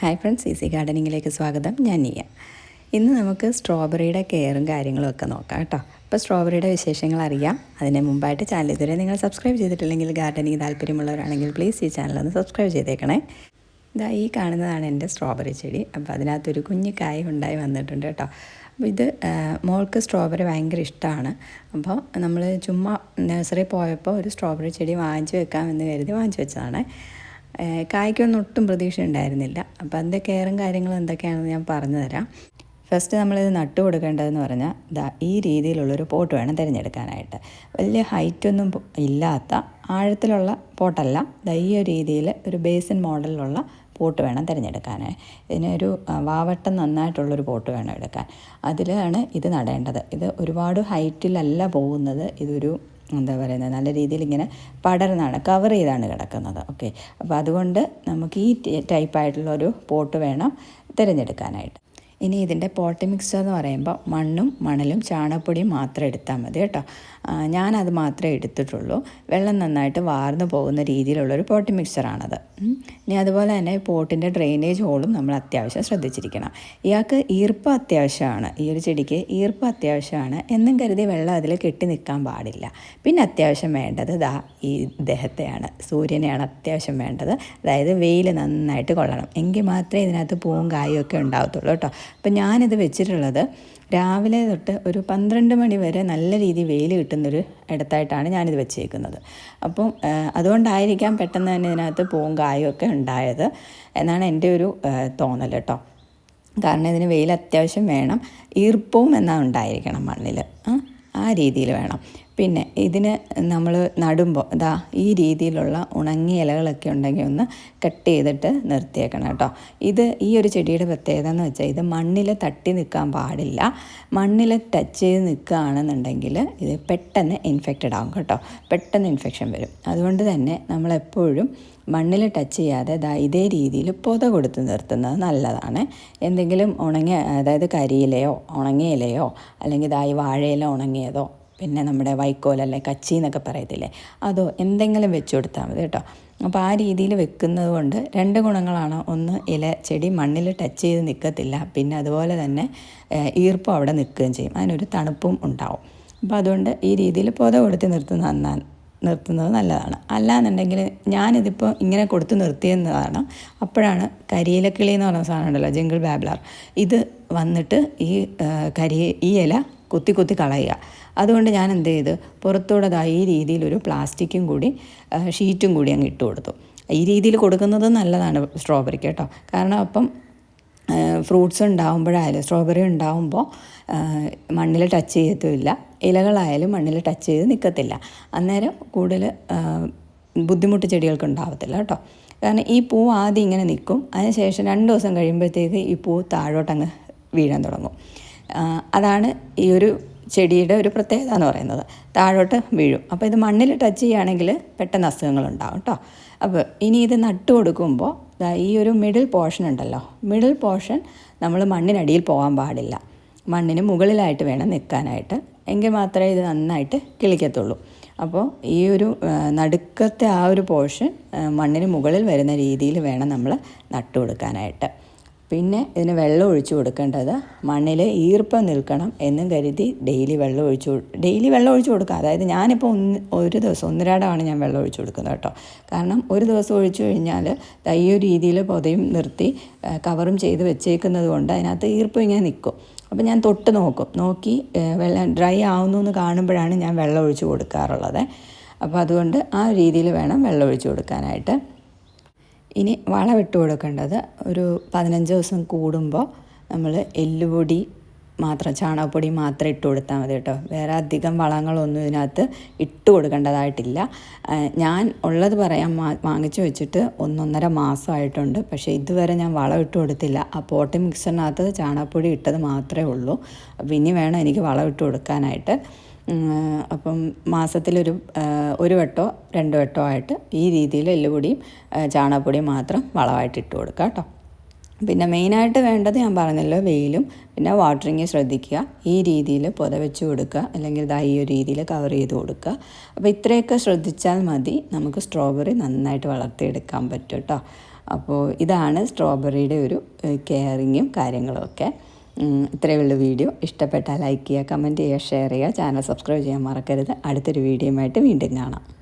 Hi friends easy ഗാർഡനിങ്ങിലേക്ക് സ്വാഗതം. ഞാൻ നീയ. ഇന്ന് നമുക്ക് സ്ട്രോബെറിയുടെ കെയറും കാര്യങ്ങളും ഒക്കെ നോക്കാം കേട്ടോ. അപ്പോൾ സ്ട്രോബെറിയുടെ വിശേഷങ്ങൾ അറിയാം. അതിന് മുമ്പായിട്ട് ചാനൽ ഇതുവരെ നിങ്ങൾ സബ്സ്ക്രൈബ് ചെയ്തിട്ടില്ലെങ്കിൽ ഗാർഡനിങ് താല്പര്യമുള്ളവരാണെങ്കിൽ പ്ലീസ് ഈ ചാനൽ ഒന്ന് സബ്സ്ക്രൈബ് ചെയ്തേക്കണേ. ഇതാ ഈ കാണുന്നതാണ് എന്റെ സ്ട്രോബെറി ചെടി. അപ്പോൾ അതിനകത്തൊരു കുഞ്ഞു കായ ഉണ്ടായി വന്നിട്ടുണ്ട് കേട്ടോ. അപ്പോൾ ഇത് മോൾക്ക് സ്ട്രോബെറി ഭയങ്കര ഇഷ്ടമാണ്. അപ്പോൾ നമ്മൾ ചുമ്മാ നഴ്സറി പോയപ്പോൾ ഒരു സ്ട്രോബെറി ചെടി വാങ്ങിച്ചു വെക്കാമെന്ന് കരുതി വാങ്ങിച്ചു വെച്ചതാണ്. കായ്ക്കൊന്നും ഒട്ടും പ്രതീക്ഷ ഉണ്ടായിരുന്നില്ല. അപ്പോൾ അതിന്റെ കെയറും കാര്യങ്ങളും എന്തൊക്കെയാണെന്ന് ഞാൻ പറഞ്ഞു തരാം. ഫസ്റ്റ് നമ്മളിത് നട്ടു കൊടുക്കേണ്ടതെന്ന് പറഞ്ഞാൽ ഇതാ ഈ രീതിയിലുള്ളൊരു പോട്ട് വേണം തിരഞ്ഞെടുക്കാനായിട്ട്. വലിയ ഹൈറ്റൊന്നും ഇല്ലാത്ത ആഴത്തിലുള്ള പോട്ടല്ല. ദാ ഈ ഒരു രീതിയിൽ ഒരു ബേസിൻ മോഡലിലുള്ള പോട്ട് വേണം തിരഞ്ഞെടുക്കാൻ ഇതിനൊരു വാവട്ടം നന്നായിട്ടുള്ളൊരു പോട്ട് വേണം എടുക്കാൻ. അതിലാണ് ഇത് നടേണ്ടത്. ഇത് ഒരുപാട് ഹൈറ്റിലല്ല പോകുന്നത്. ഇതൊരു എന്താ പറയുന്നത്? നല്ല രീതിയിൽ ഇങ്ങനെ പടർന്നാണ് കവർ ചെയ്താണ് കിടക്കുന്നത്. ഓക്കെ അപ്പോൾ അതുകൊണ്ട് നമുക്ക് ഈ ടൈപ്പായിട്ടുള്ള ഒരു പോട്ട് വേണം തിരഞ്ഞെടുക്കാനായിട്ട്. ഇനി ഇതിന്റെ പോട്ടി മിക്സർ എന്ന് പറയുമ്പോൾ മണ്ണും മണലും ചാണകപ്പൊടിയും മാത്രം എടുത്താൽ മതി കേട്ടോ. ഞാനത് മാത്രമേ എടുത്തിട്ടുള്ളൂ. വെള്ളം നന്നായിട്ട് വാർന്നു പോകുന്ന രീതിയിലുള്ളൊരു പോട്ടി മിക്സറാണത്. ഇനി അതുപോലെ തന്നെ പോട്ടിന്റെ ഡ്രെയിനേജ് ഹോളും നമ്മൾ അത്യാവശ്യം ശ്രദ്ധിച്ചിരിക്കണം. ഇയാൾക്ക് ഈർപ്പം അത്യാവശ്യമാണ്. ഈ ഒരു ചെടിക്ക് ഈർപ്പം അത്യാവശ്യമാണ്. എന്നും കരുതി വെള്ളം അതിൽ കെട്ടി നിൽക്കാൻ പാടില്ല. പിന്നെ അത്യാവശ്യം വേണ്ടത് ദാ ഈ ദേഹത്തെയാണ്. സൂര്യനെയാണ് അത്യാവശ്യം വേണ്ടത്. അതായത് വെയിൽ നന്നായിട്ട് കൊള്ളണം. എങ്കിൽ മാത്രമേ ഇതിനകത്ത് പൂവും കായും ഒക്കെ ഉണ്ടാവത്തുള്ളൂ കേട്ടോ. അപ്പം ഞാനിത് വെച്ചിട്ടുള്ളത് രാവിലെ തൊട്ട് ഒരു പന്ത്രണ്ട് മണി വരെ നല്ല രീതിയിൽ വെയിൽ കിട്ടുന്നൊരു ഇടത്തായിട്ടാണ് ഞാനിത് വെച്ചേക്കുന്നത്. അപ്പം അതുകൊണ്ടായിരിക്കാം പെട്ടെന്ന് തന്നെ ഇതിനകത്ത് പൂവും കായുമൊക്കെ ഉണ്ടായത് എന്നാണ് എന്റെ ഒരു തോന്നൽ കേട്ടോ. കാരണം ഇതിന് വെയിൽ അത്യാവശ്യം വേണം. ഈർപ്പവും എന്നാൽ ഉണ്ടായിരിക്കണം മണ്ണിൽ ആ രീതിയിൽ വേണം. പിന്നെ ഇതിന് നമ്മൾ നടുമ്പോൾ ഇതാ ഈ രീതിയിലുള്ള ഉണങ്ങിയ ഇലകളൊക്കെ ഉണ്ടെങ്കിൽ ഒന്ന് കട്ട് ചെയ്തിട്ട് നിർത്തിയേക്കണം കേട്ടോ. ഇത് ഈ ഒരു ചെടിയുടെ പ്രത്യേകത എന്ന് വെച്ചാൽ ഇത് മണ്ണിൽ തട്ടി നിൽക്കാൻ പാടില്ല. മണ്ണിൽ ടച്ച് ചെയ്ത് നിൽക്കുകയാണെന്നുണ്ടെങ്കിൽ ഇത് പെട്ടെന്ന് ഇൻഫെക്റ്റഡ് ആകും കേട്ടോ. പെട്ടെന്ന് ഇൻഫെക്ഷൻ വരും. അതുകൊണ്ട് തന്നെ നമ്മളെപ്പോഴും മണ്ണിൽ ടച്ച് ചെയ്യാതെ ദാ ഇതേ രീതിയിൽ പൊത കൊടുത്ത് നിർത്തുന്നത് നല്ലതാണ്. എന്തെങ്കിലും ഉണങ്ങിയ അതായത് കരിയിലയോ ഉണങ്ങിയ ഇലയോ അല്ലെങ്കിൽ ദാ ഈ വാഴയില ഉണങ്ങിയതോ പിന്നെ നമ്മുടെ വൈക്കോൽ അല്ലെ കച്ചി എന്നൊക്കെ പറയത്തില്ലേ അതോ എന്തെങ്കിലും വെച്ച് കൊടുത്താൽ മതി കേട്ടോ. അപ്പോൾ ആ രീതിയിൽ വെക്കുന്നത് കൊണ്ട് രണ്ട് ഗുണങ്ങളാണ്. ഒന്ന് ഇല ചെടി മണ്ണിൽ ടച്ച് ചെയ്ത് നിൽക്കത്തില്ല പിന്നെ അതുപോലെ തന്നെ ഈർപ്പം അവിടെ നിൽക്കുകയും ചെയ്യും. അതിനൊരു തണുപ്പും ഉണ്ടാവും. അപ്പോൾ അതുകൊണ്ട് ഈ രീതിയിൽ പൊത കൊടുത്ത് നിർത്തുന്ന നിർത്തുന്നത് നല്ലതാണ്. അല്ലാന്നുണ്ടെങ്കിൽ ഞാനിതിപ്പോൾ ഇങ്ങനെ കൊടുത്ത് നിർത്തിയെന്നതാണ് അപ്പോഴാണ് കരിയിലക്കിളി എന്ന് പറയുന്ന സാധനം ഉണ്ടല്ലോ ജംഗിൾ ബാബ്ലർ ഇത് വന്നിട്ട് ഈ കരി ഈ ഇല കുത്തി കുത്തി കളയുക. അതുകൊണ്ട് ഞാൻ എന്ത് ചെയ്ത്? പുറത്തൂടെ ദാ ഈ രീതിയിലൊരു പ്ലാസ്റ്റിക്കും കൂടി ഷീറ്റും കൂടി അങ്ങ് ഇട്ട് കൊടുത്തു. ഈ രീതിയിൽ കൊടുക്കുന്നത് നല്ലതാണ് സ്ട്രോബെറിക്ക് കേട്ടോ. കാരണം അപ്പം ഫ്രൂട്ട്സ് ഉണ്ടാകുമ്പോഴായാലും സ്ട്രോബെറി ഉണ്ടാകുമ്പോൾ മണ്ണിൽ ടച്ച് ചെയ്യത്തുമില്ല. ഇലകളായാലും മണ്ണിൽ ടച്ച് ചെയ്ത് നിൽക്കത്തില്ല അന്നേരം കൂടുതൽ ബുദ്ധിമുട്ട് ചെടികൾക്ക് ഉണ്ടാവത്തില്ല കേട്ടോ. കാരണം ഈ പൂ ആദ്യം ഇങ്ങനെ നിൽക്കും. അതിനുശേഷം രണ്ട് ദിവസം കഴിയുമ്പോഴത്തേക്ക് ഈ പൂ താഴോട്ടങ്ങ് വീഴാൻ തുടങ്ങും. അതാണ് ഈ ഒരു ചെടിയുടെ ഒരു പ്രത്യേകത എന്ന് പറയുന്നത്. താഴോട്ട് വീഴും. അപ്പോൾ ഇത് മണ്ണിൽ ടച്ച് ചെയ്യുകയാണെങ്കിൽ പെട്ടെന്ന് അസുഖങ്ങളുണ്ടാകും കേട്ടോ. അപ്പോൾ ഇനി ഇത് നട്ടു കൊടുക്കുമ്പോൾ ഈ ഒരു മിഡിൽ പോർഷൻ ഉണ്ടല്ലോ. മിഡിൽ പോർഷൻ നമ്മൾ മണ്ണിനടിയിൽ പോകാൻ പാടില്ല. മണ്ണിന് മുകളിലായിട്ട് വേണം നിൽക്കാനായിട്ട്. എങ്കിൽ മാത്രമേ ഇത് നന്നായിട്ട് കിളിക്കത്തുള്ളൂ. അപ്പോൾ ഈ ഒരു നടുക്കത്തെ ആ ഒരു പോർഷൻ മണ്ണിന് മുകളിൽ വരുന്ന രീതിയിൽ വേണം നമ്മൾ നട്ടു കൊടുക്കാനായിട്ട് പിന്നെ ഇതിന് വെള്ളം ഒഴിച്ചു കൊടുക്കേണ്ടത് മണ്ണിൽ ഈർപ്പം നിൽക്കണം എന്നും കരുതി ഡെയിലി വെള്ളം ഒഴിച്ചു ഡെയിലി വെള്ളം ഒഴിച്ചു കൊടുക്കുക. അതായത് ഞാനിപ്പോൾ ഒന്ന് ഒരു ദിവസം ഒന്നരാടമാണ് ഞാൻ വെള്ളം ഒഴിച്ചു കൊടുക്കുന്നത് കേട്ടോ. കാരണം ഒരു ദിവസം ഒഴിച്ചു കഴിഞ്ഞാൽ ഈ രീതിയിൽ പൊതയും നിർത്തി കവറും ചെയ്ത് വെച്ചേക്കുന്നത് കൊണ്ട് അതിനകത്ത് ഈർപ്പം ഇങ്ങനെ നിൽക്കും അപ്പോൾ ഞാൻ തൊട്ട് നോക്കും. നോക്കി വെള്ളം ഡ്രൈ ആവുന്നു എന്ന് കാണുമ്പോഴാണ് ഞാൻ വെള്ളം ഒഴിച്ചു കൊടുക്കാറുള്ളത്. അപ്പോൾ അതുകൊണ്ട് ആ രീതിയിൽ വേണം വെള്ളം ഒഴിച്ചു കൊടുക്കാനായിട്ട്. ഇനി വളമിട്ട് കൊടുക്കേണ്ടത് ഒരു പതിനഞ്ച് ദിവസം കൂടുമ്പോൾ നമ്മൾ എല്ലുപൊടി മാത്രം ചാണകപ്പൊടി മാത്രം ഇട്ട് കൊടുത്താൽ മതി കേട്ടോ. വേറെ അധികം വളങ്ങളൊന്നും ഇതിനകത്ത് ഇട്ട് കൊടുക്കേണ്ടതായിട്ടില്ല. ഞാൻ ഉള്ളത് പറയാൻ വാങ്ങിച്ചു വെച്ചിട്ട് ഒന്നൊന്നര മാസമായിട്ടുണ്ട്. പക്ഷേ ഇതുവരെ ഞാൻ വളം ഇട്ട് കൊടുത്തില്ല. ആ പോട്ടി മിക്സറിനകത്ത് ചാണകപ്പൊടി ഇട്ടത് മാത്രമേ ഉള്ളൂ. അപ്പോൾ ഇനി വേണം എനിക്ക് വളം ഇട്ട് കൊടുക്കാനായിട്ട്. അപ്പം മാസത്തിലൊരു ഒരു വട്ടോ രണ്ട് വട്ടോ ആയിട്ട് ഈ രീതിയിൽ എല്ലുപൊടിയും ചാണകപ്പൊടിയും മാത്രം വളമായിട്ട് ഇട്ട് കൊടുക്കുക കേട്ടോ. പിന്നെ മെയിനായിട്ട് വേണ്ടത് ഞാൻ പറഞ്ഞല്ലോ വെയിലും പിന്നെ വാട്ടറിങ് ശ്രദ്ധിക്കുക ഈ രീതിയിൽ പുത വെച്ച് കൊടുക്കുക അല്ലെങ്കിൽ ഇതാ ഈ ഒരു രീതിയിൽ കവർ ചെയ്ത് കൊടുക്കുക. അപ്പോൾ ഇത്രയൊക്കെ ശ്രദ്ധിച്ചാൽ മതി നമുക്ക് സ്ട്രോബെറി നന്നായിട്ട് വളർത്തിയെടുക്കാൻ പറ്റും കേട്ടോ. അപ്പോൾ ഇതാണ് സ്ട്രോബെറിയുടെ ഒരു കെയറിങ്ങും കാര്യങ്ങളുമൊക്കെ ഉം, ഇത്രയേ ഉള്ളൂ വീഡിയോ. ഇഷ്ടപ്പെട്ടാൽ ലൈക്ക് ചെയ്യുക കമന്റ് ചെയ്യുക ഷെയർ ചെയ്യുക. ചാനൽ സബ്സ്ക്രൈബ് ചെയ്യാൻ മറക്കരുത്. അടുത്തൊരു വീഡിയോയുമായിട്ട് വീണ്ടും കാണാം.